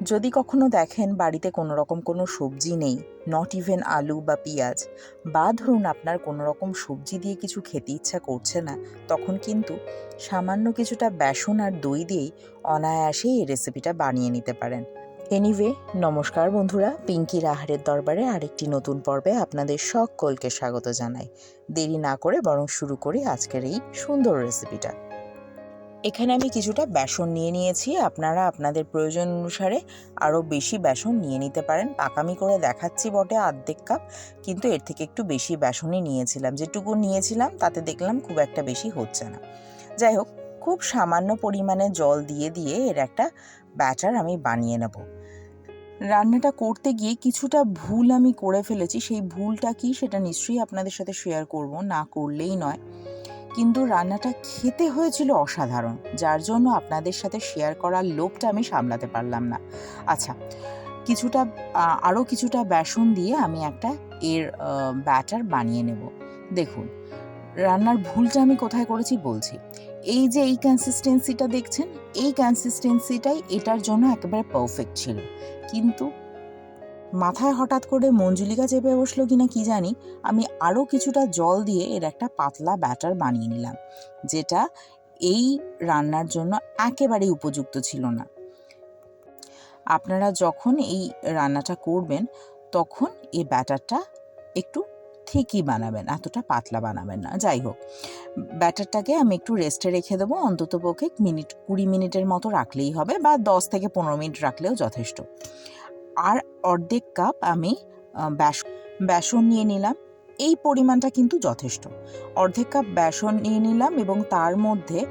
যদি কখনো দেখেন বাড়িতে কোনো রকম কোনো সবজি নেই নট ইভেন আলু বা পেঁয়াজ, বা ধরুন আপনার কোনো রকম সবজি দিয়ে কিছু খেতে ইচ্ছা করছে না, তখন কিন্তু সামান্য কিছুটা বেসন আর দই দিয়েই অনায়াসেই এই রেসিপিটা বানিয়ে নিতে পারেন। এনিওয়ে নমস্কার বন্ধুরা পিঙ্কির আহারের দরবারে আরেকটি নতুন পর্বে আপনাদের সকলকে স্বাগত জানাই। দেরি না করে বরং শুরু করি আজকের এই সুন্দর রেসিপিটা এখানে আমি কিছুটা বেসন নিয়ে নিয়েছি। আপনারা আপনাদের প্রয়োজন অনুসারে আরও বেশি বেসন নিয়ে নিতে পারেন। পাকামি করে দেখাচ্ছি বটে আর্ধেক কাপ। কিন্তু এর থেকে একটু বেশি বেসনই নিয়েছিলাম। যেটুকু নিয়েছিলাম, তাতে দেখলাম খুব একটা বেশি হচ্ছে না। যাই হোক, খুব সামান্য পরিমাণে জল দিয়ে দিয়ে এর একটা ব্যাটার আমি বানিয়ে নেব। রান্নাটা করতে গিয়ে কিছুটা ভুল আমি করে ফেলেছি। সেই ভুলটা কি সেটা নিশ্চয়ই আপনাদের সাথে শেয়ার করব। না করলেই নয়। কিন্তু রান্নাটা খেতে হয়েছিল অসাধারণ, যার জন্য আপনাদের সাথে শেয়ার করার লোভটা আমি সামলাতে পারলাম না। আচ্ছা কিছুটা আরও কিছুটা বেসন দিয়ে আমি একটা এর ব্যাটার বানিয়ে নেব। দেখুন, রান্নার ভুলটা আমি কোথায় করেছি বলছি। এই যে এই কনসিস্টেন্সিটা দেখছেন, এই কনসিস্টেন্সিটাই এটার জন্য একেবারে পারফেক্ট ছিল। কিন্তু মাথায় হঠাৎ করে মঞ্জুলিকা চেপে বসল কিনা কি জানি, আমি আরও কিছুটা জল দিয়ে এর একটা পাতলা ব্যাটার বানিয়ে নিলাম, যেটা এই রান্নার জন্য একেবারেই উপযুক্ত ছিল না। আপনারা যখন এই রান্নাটা করবেন, তখন এই ব্যাটারটা একটু ঠিকই বানাবেন, এতটা পাতলা বানাবেন না। যাই হোক, ব্যাটারটাকে আমি একটু রেস্টে রেখে দেবো, অন্তত পক্ষে মিনিট কুড়ি মিনিটের মতো রাখলেই হবে বা দশ থেকে পনেরো মিনিট রাখলেও যথেষ্ট। আর অর্ধেক কাপ আমি বেস বেসন নিয়ে নিলাম। এই পরিমাণটা কিন্তু যথেষ্ট। অর্ধেক কাপ বেসন নিয়ে নিলাম এবং তার মধ্যে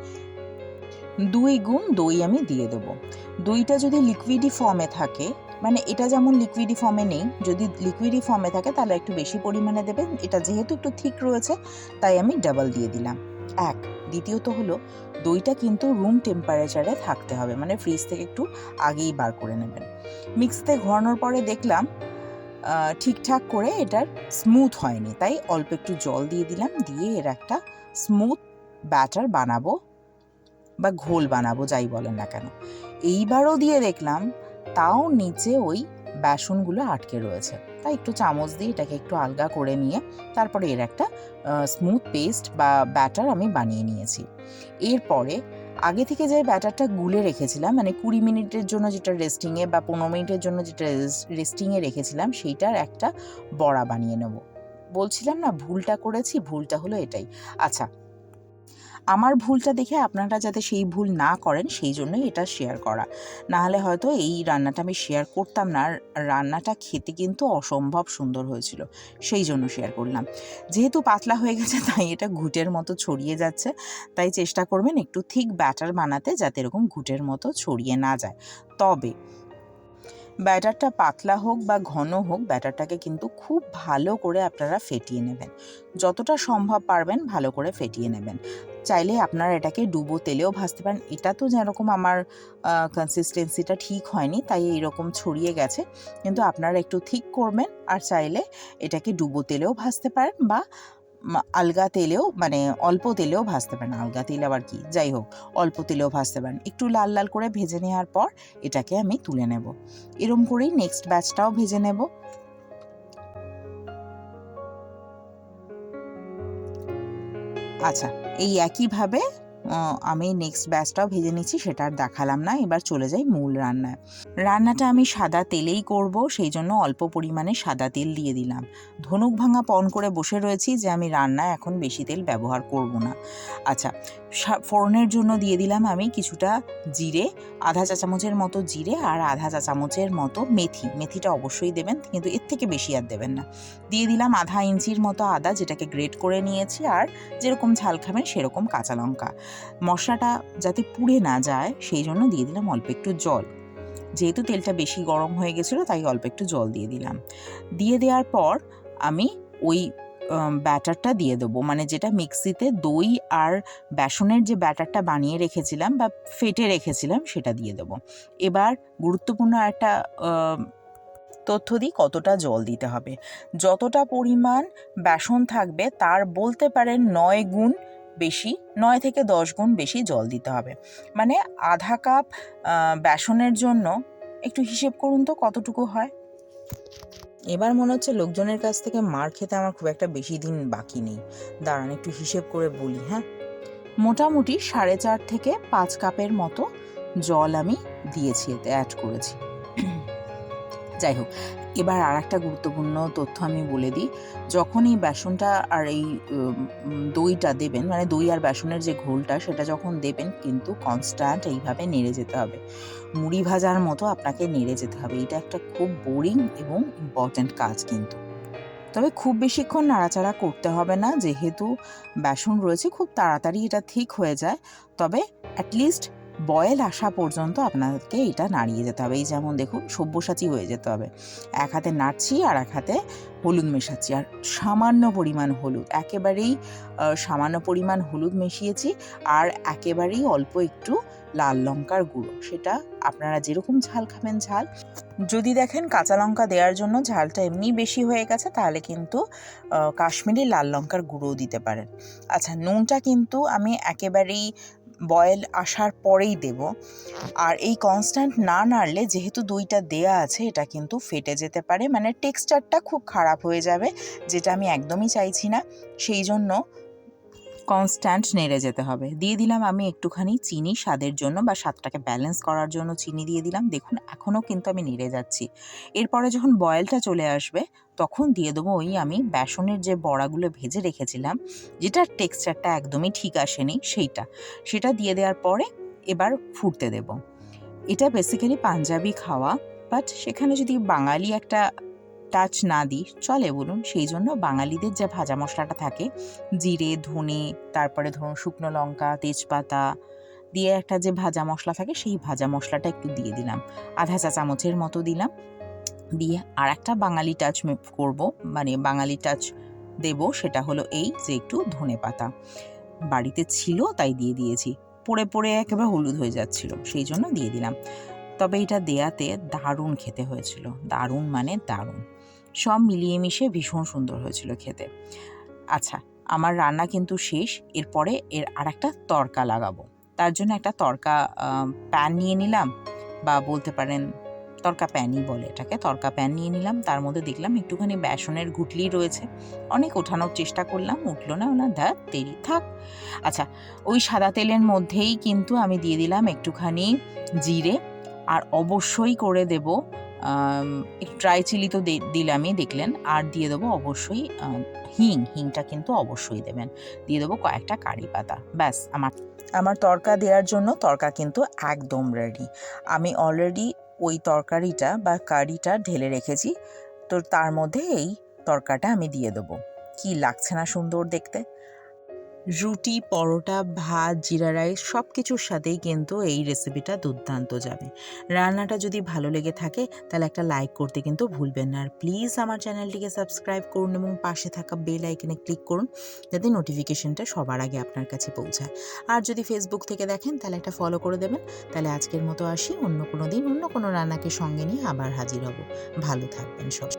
দুই গুণ দই আমি দিয়ে দেবো। দইটা যদি লিকুইডি ফর্মে থাকে মানে এটা যেমন লিকুইডি ফর্মে নেই, যদি লিকুইডি ফর্মে থাকে তাহলে একটু বেশি পরিমাণে দেবেন। এটা যেহেতু একটু ঠিক রয়েছে, তাই আমি ডাবল দিয়ে দিলাম। এক, দ্বিতীয়ত হলো দইটা কিন্তু রুম টেম্পারেচারে থাকতে হবে। মানে ফ্রিজ থেকে একটু আগেই বার করে নেবেন। মিক্সিতে ঘোরানোর পরে দেখলাম ঠিকঠাক করে এটার স্মুথ হয়নি। তাই অল্প একটু জল দিয়ে দিলাম, দিয়ে এর একটা স্মুথ ব্যাটার বানাবো বা ঘোল বানাবো, যাই বলেন না কেন। এইবারও দিয়ে দেখলাম, তাও নিচে ওই বেসনগুলো আটকে রয়েছে। তাই একটু চামচ দিয়ে এটাকে একটু আলগা করে নিয়ে তারপরে এর একটা স্মুথ পেস্ট বা ব্যাটার আমি বানিয়ে নিয়েছি। এরপরে আগে থেকে যে ব্যাটারটা গুলে রেখেছিলাম মানে কুড়ি মিনিটের জন্য যেটা রেস্টিংয়ে বা পনেরো মিনিটের জন্য যেটা রেস্টিংয়ে রেখেছিলাম, সেইটার একটা বড়া বানিয়ে নেব। বলছিলাম না ভুলটা করেছি, ভুলটা হলো এটাই। আচ্ছা আমার ভুলটা দেখে আপনারা যাতে সেই ভুল না করেন, সেই জন্যই এটা শেয়ার করা। নাহলে হয়তো এই রান্নাটা আমি শেয়ার করতাম না রান্নাটা খেতে কিন্তু অসম্ভব সুন্দর হয়েছিল, সেই জন্য শেয়ার করলাম। যেহেতু পাতলা হয়ে গেছে, তাই এটা ঘুটের মতো ছড়িয়ে যাচ্ছে, তাই চেষ্টা করবেন একটু থিক ব্যাটার বানাতে যাতে এরকম ঘুটের মতো ছড়িয়ে না যায়। তবে, ব্যাটারটা পাতলা হোক বা ঘন হোক, ব্যাটারটাকে কিন্তু খুব ভালো করে আপনারা ফেটিয়ে নেবেন। যতটা সম্ভব পারবেন ভালো করে ফেটিয়ে নেবেন। চাইলে আপনারা এটাকে ডুবো তেলেও ভাজতে পারেন। এটা তো যেরকম আমার কনসিস্টেন্সিটা ঠিক হয়নি, তাই এইরকম ছড়িয়ে গেছে। কিন্তু আপনারা একটু ঠিক করবেন আর চাইলে এটাকে ডুবো তেলেও ভাজতে পারেন বা আলগা তেলেও মানে অল্প তেলেও ভাজতে পারেন। আলগা তেল আবার কি? যাই হোক, অল্প তেলেও ভাজতে পারেন। একটু লাল লাল করে ভেজে নেওয়ার পর এটাকে আমি তুলে নেব। এরম করেই নেক্সট ব্যাচটাও ভেজে নেব। আচ্ছা এই একইভাবে আমি নেক্সট ব্যাচটাও ভেজে নিচ্ছি, সেটা আর দেখালাম না। এবার চলে যাই মূল রান্নায়। রান্নাটা আমি সাদা তেলেই করব, সেই জন্য অল্প পরিমাণে সাদা তেল দিয়ে দিলাম। ধনুক ভাঙা পন করে বসে রয়েছি যে আমি রান্নায় এখন বেশি তেল ব্যবহার করব না। আচ্ছা ফোড়নের জন্য দিয়ে দিলাম আমি কিছুটা জিরে, আধা চা চামচের মতো জিরে আর আধা চা চামচের মতো মেথি। মেথিটা অবশ্যই দেবেন, কিন্তু এর থেকে বেশি আর দেবেন না। দিয়ে দিলাম আধা ইঞ্চির মতো আদা যেটাকে গ্রেট করে নিয়েছি আর যেরকম ঝাল খাবেন সেরকম কাঁচা লঙ্কা। মশলাটা যাতে পুড়ে না যায় সেই জন্য দিয়ে দিলাম অল্প একটু জল। যেহেতু তেলটা বেশি গরম হয়ে গেছিল তাই অল্প একটু জল দিয়ে দিলাম। দিয়ে দেওয়ার পর আমি ওই ব্যাটারটা দিয়ে দেবো। মানে যেটা মিক্সিতে দই আর বেসনের যে ব্যাটারটা বানিয়ে রেখেছিলাম বা ফেটে রেখেছিলাম সেটা দিয়ে দেবো। এবার গুরুত্বপূর্ণ একটা তথ্য দিই, কতটা জল দিতে হবে। যতটা পরিমাণ বেসন থাকবে তার বলতে পারেন নয় গুণ বেশি, নয় থেকে দশ গুণ বেশি জল দিতে হবে। মানে আধা কাপ বেসনের জন্য একটু হিসেব করুন তো কতটুকু হয়? এবার মনে হচ্ছে লোকজনের কাছ থেকে মার খেতে আমার খুব একটা বেশি দিন বাকি নেই। দাঁড়ান, একটু হিসেব করে বলি হ্যাঁ? মোটামুটি সাড়ে চার থেকে পাঁচ কাপের মতো জল আমি দিয়েছি, এতে অ্যাড করেছি। যাই হোক এবার আর একটা গুরুত্বপূর্ণ তথ্য আমি বলে দিই। যখন এই বেসনটা আর এই দইটা দেবেন মানে দই আর বেসনের যে ঘোলটা, সেটা যখন দেবেন, কিন্তু কনস্ট্যান্ট এইভাবে নেড়ে যেতে হবে। মুড়ি ভাজার মতো আপনাকে নেড়ে যেতে হবে। এটা একটা খুব বোরিং এবং ইম্পর্ট্যান্ট কাজ কিন্তু। তবে খুব বেশিক্ষণ নাড়াচাড়া করতে হবে না। যেহেতু বেসন রয়েছে, খুব তাড়াতাড়ি এটা ঠিক হয়ে যায়। তবে অ্যাটলিস্ট বয়েল আসা পর্যন্ত আপনাকে এটা নাড়িয়ে যেতে হবে। এই যেমন দেখুন, সব্যসাচী হয়ে যেতে হবে। এক হাতে নাড়ছি আর এক হাতে হলুদ মেশাচ্ছি। আর সামান্য পরিমাণ হলুদ, একেবারেই সামান্য পরিমাণ হলুদ মিশিয়েছি আর একেবারেই অল্প একটু লাল লঙ্কার গুঁড়ো। সেটা আপনারা যেরকম ঝাল খাবেন, ঝাল। যদি দেখেন কাঁচা লঙ্কা দেওয়ার জন্য ঝালটা এমনি বেশি হয়ে গেছে, তাহলে কিন্তু কাশ্মীরি লাল লঙ্কার গুঁড়োও দিতে পারেন। আচ্ছা নুনটা কিন্তু আমি একেবারেই বয়েল আসার পরেই দেব। আর এই কনস্ট্যান্ট না নাড়লে যেহেতু দইটা দেয়া আছে, এটা কিন্তু ফেটে যেতে পারে। মানে টেক্সচারটা খুব খারাপ হয়ে যাবে, যেটা আমি একদমই চাইছি না। সেই জন্য কনস্ট্যান্ট নেড়ে যেতে হবে। দিয়ে দিলাম আমি একটুখানি চিনি স্বাদের জন্য বা স্বাদটাকে ব্যালেন্স করার জন্য চিনি দিয়ে দিলাম। দেখুন, এখনও কিন্তু আমি নেড়ে যাচ্ছি। এরপরে যখন বয়েলটা চলে আসবে, তখন দিয়ে দেবো ওই আমি বেসনের যে বড়াগুলো ভেজে রেখেছিলাম, যেটার টেক্সচারটা একদমই ঠিক আসেনি, সেইটা। সেটা দিয়ে দেওয়ার পরে এবার ফুটতে দেব। এটা বেসিক্যালি পাঞ্জাবি খাওয়া বাট সেখানে যদি বাঙালি একটা টাচ না দিই, চলে বলুন। সেই জন্য বাঙালিদের যে ভাজা মশলাটা থাকে, জিরে, ধনে, তারপরে ধরুন শুকনো লঙ্কা, তেজপাতা দিয়ে একটা যে ভাজা মশলা থাকে, সেই ভাজা মশলাটা একটু দিয়ে দিলাম। আধা চা চামচের মতো দিলাম। দিয়ে আর একটা বাঙালি টাচ করব। মানে বাঙালি টাচ দেব, সেটা হলো এই যে একটু ধনে পাতা। বাড়িতে ছিল, তাই দিয়ে দিয়েছি। পড়ে পড়ে একেবারে হলুদ হয়ে যাচ্ছিল, সেই জন্য দিয়ে দিলাম। তবে এটা দেয়াতে দারুণ খেতে হয়েছিল। দারুণ মানে দারুণ। সব মিলিয়ে মিশে ভীষণ সুন্দর হয়েছিল খেতে। আচ্ছা আমার রান্না কিন্তু শেষ, এরপরে এর আর একটা তড়কা লাগাবো। তার জন্য একটা তড়কা প্যান নিয়ে নিলাম, বা বলতে পারেন তড়কা প্যানই বলে এটাকে তড়কা প্যান নিয়ে নিলাম, তার মধ্যে দেখলাম একটুখানি বেসনের গুটলি রয়েছে। অনেক ওঠানোর চেষ্টা করলাম, উঠল না ওনা ধ্যাত দেরি থাক। আচ্ছা ওই সাদা তেলের মধ্যেই কিন্তু আমি দিয়ে দিলাম একটুখানি জিরে আর অবশ্যই করে দেব ড্রাই চিলি তো দিলামই, দেখলেন। আর দিয়ে দেবো অবশ্যই হিং, হিংটা কিন্তু অবশ্যই দেবেন। দিয়ে দেবো কয়েকটা কারি পাতা, ব্যাস, আমার। আমার তরকা দেওয়ার জন্য তরকা কিন্তু একদম রেডি আমি অলরেডি ওই তরকারিটা বা কারিটা ঢেলে রেখেছি, তো তার মধ্যে এই তরকাটা আমি দিয়ে দেবো। কি লাগছে না সুন্দর দেখতে? রুটি, পরোটা, ভাত, জিরা রাইস সব কিছুর সাথেই কিন্তু এই রেসিপিটা দুর্দান্ত যাবে। রান্নাটা যদি ভালো লেগে থাকে, তাহলে একটা লাইক করতে কিন্তু ভুলবেন না। আর প্লিজ আমার চ্যানেলটিকে সাবস্ক্রাইব করুন এবং পাশে থাকা বেল আইকনে ক্লিক করুন, যাতে নোটিফিকেশনটা সবার আগে আপনার কাছে পৌঁছায়। আর যদি ফেসবুক থেকে দেখেন, তাহলে একটা ফলো করে দেবেন। তাহলে আজকের মতো আসি, অন্য কোনো দিন অন্য কোনো রান্নাকে সঙ্গে নিয়ে আবার হাজির হব। ভালো থাকবেন সব